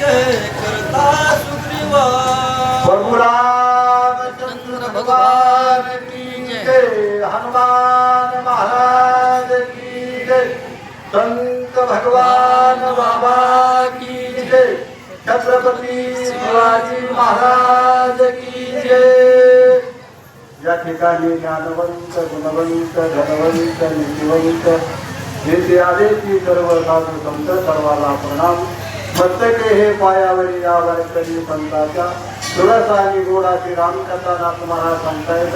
करता सुग्रीवा। प्रभुराम चंद्र भगवान की जय। हनुमान महाराज की जय। संत भगवान बाबा की जय। छत्रपती शिवाजी महाराज की जय। या ठिकाणी ज्ञानवंत गुणवंत धनवंत नीतिवंत नेते आले की सर्व साधू संत सर्वाला प्रणाम. मस्तके हे पायावरी यावर तरी पंताच्या तुळस आणि गोडाची रामकथा नाथ सांगता सांगतायत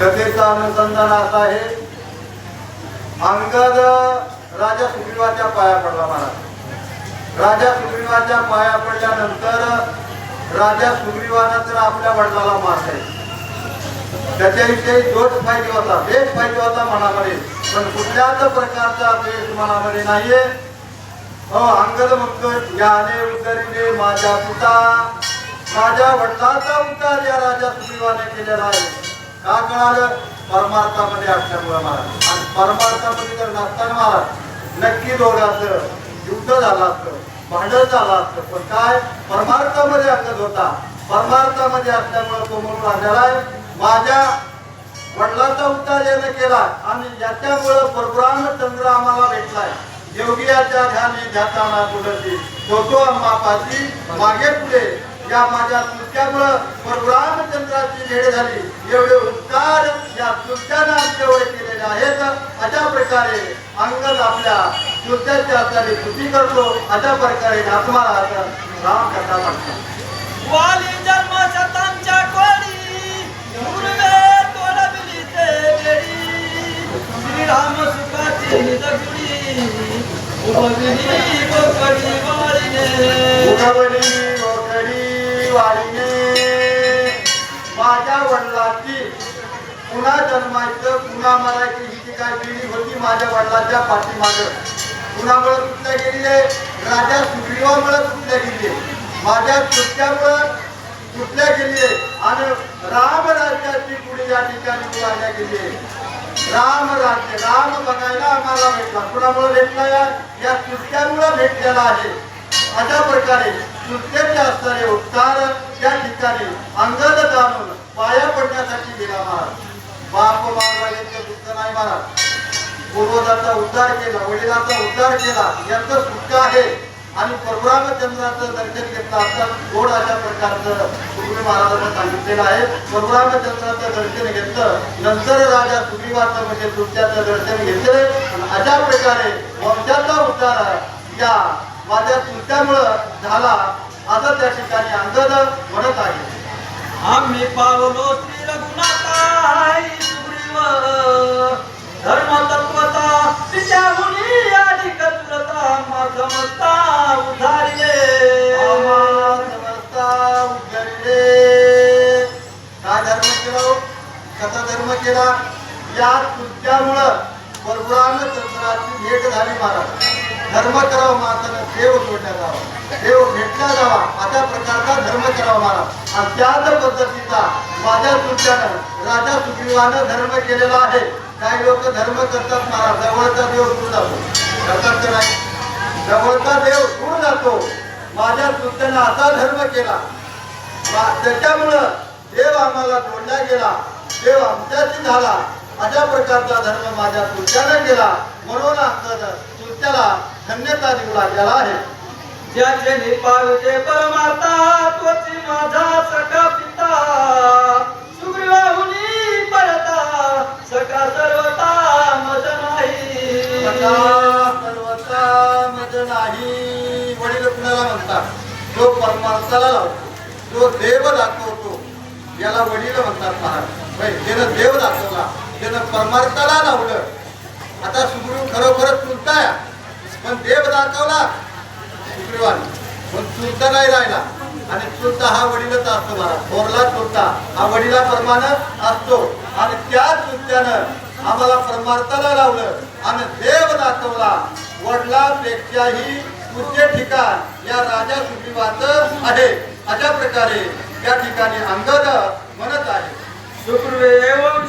कथेचा अनुसंधान असा आहे. अंगद राजा सुग्रीवाच्या पाया पडला महाराज. राजा सुग्रीवाच्या पाया पडल्यानंतर राजा सुग्रीवानं तर आपल्या वडिलाला मारले त्याच्याविषयी दोष पाहिजे होता द्वेष पाहिजे होता मनामध्ये पण कुठल्याच प्रकारचा द्वेष मनामध्ये नाहीये. अंगद म्हणतोय याने उतरले माझ्या पिता. माझ्या वडिलाचा उतार या राजा सुग्रीवाने केलेला आहे. का कळालं? परमार्थामध्ये असल्यामुळे महाराज. आणि परमार्थामध्ये जर नसताना महाराज. नक्की दोघांचं युद्ध झालं असतं भांडण झालं असतं. पण काय? परमार्थामध्ये अंगद होता. परमार्थामध्ये असल्यामुळे तो म्हणून आलेला आहे माझ्या वडिलांचा उतार याने केला आणि याच्यामुळं परशुराम चंद्र आम्हाला भेटलाय योगियाच्या ध्यानी ध्याताना कुठली तो तो मापाची मागे पुढे. या माझ्या चुक्यामुळं परशुरामचंद्राची भेट झाली. एवढे उपकार या चुक्यानं आमच्यावर केलेले आहेत. अशा प्रकारे अंगद आपल्या चुक्याच्या हाताने स्तुती करतो. अशा प्रकारे आत्माला राम कथा म्हणतात वाली जन्म कोणी माझ्या वडिलांची पुन्हा जन्मायचं पुन्हा मरायची ही जी काय पिढी होती माझ्या वडिलांच्या पाठीमाग. कुणामुळे तुटल्या गेली आहे राजा सुग्रीवामुळे तुटल्या गेली माझ्या चुटक्यामुळं तुटल्या गेली आणि राम राज्याची पुढे या ठिकाणी उभारल्या गेली आहे राम राज्य राम बघायला आम्हाला भेटला. कुणामुळे भेटला या? या चुटक्यामुळे भेटलेला आहे. अशा प्रकारे कृत्याचे असणारे उपकार त्या ठिकाणी अंगद जाणून पाया पडण्यासाठी दिला महाराज. बाप महाराजांचे पुत्र नाही महाराज. पूर्वजाचा उद्धार केला वडिलांचा उद्धार केला याचं सुख आहे. आणि परशुरामचंद्राचं दर्शन घेतलं असता गोड अशा प्रकारचं सुग्रीव महाराजांना सांगितलेलं आहे. परशुरामचंद्राचं दर्शन घेतलं नंतर राजा सुग्रीवाचं म्हणजे तुमच्याचं दर्शन घेतले. आणि अशा प्रकारे वंशाचा उद्धार या माझ्या तुमच्यामुळं झाला असं त्या ठिकाणी अंगद म्हणत आहे. आम्ही पावलो श्री रघुनाथ सुग्रीव. धर्म केला. या कृत्यामुळं परशुराम चंद्राची भेट झाली महाराज. धर्म कराव माणसानं देव जोडल्या जावा. देव भेटला जावा. अशा प्रकारचा धर्म करावा महाराज. आणि त्याच पद्धतीचा माझ्या तुमच्यानं राजा सुग्रीवानं धर्म केलेला आहे. काही लोक धर्म करतात महाराज. जवळचा देव दूर जातो. करतात का नाही? जवळचा देव दूर जातो. माझ्या चुलत्यानं असा धर्म केला. त्याच्यामुळं देव आम्हाला जोडला गेला. देव आमच्याशी झाला अशा प्रकारचा धर्म माझ्या चुलत्यानं केला. म्हणून आमचा धन्यता देऊ लागलेला आहे. ज्याचे निपाविते परमार्था तोची माझा सखा पिता. सुग्रीवाहुनी परता सखा सर्वता मज नाही. सर्वता मज नाही. वडील कुणाला म्हणतात? जो परमार्थाला लावतो. जो देव दाखवतो. याला वडील म्हणतात महाराज. म्हणजे त्यानं देव दाखवला त्यानं परमार्थाला लावलं आता सुग्रीव खरोखरच चुलताय पण देव दाखवला सुग्रीवान. पण चुलता नाही राहिला. आणि चुलता हा वडीलच असतो मला थोरला चुलता. हा वडिलाप्रमाणे असतो. आणि त्या चुलत्यानं आम्हाला परमार्थाला लावलं. आणि देव दाखवला. वडिलापेक्षाही पुढचे ठिकाण या राजा सुग्रीवाचं आहे. अशा प्रकारे त्या ठिकाणी अंगद म्हणत आहे. Super Bowl, eu amo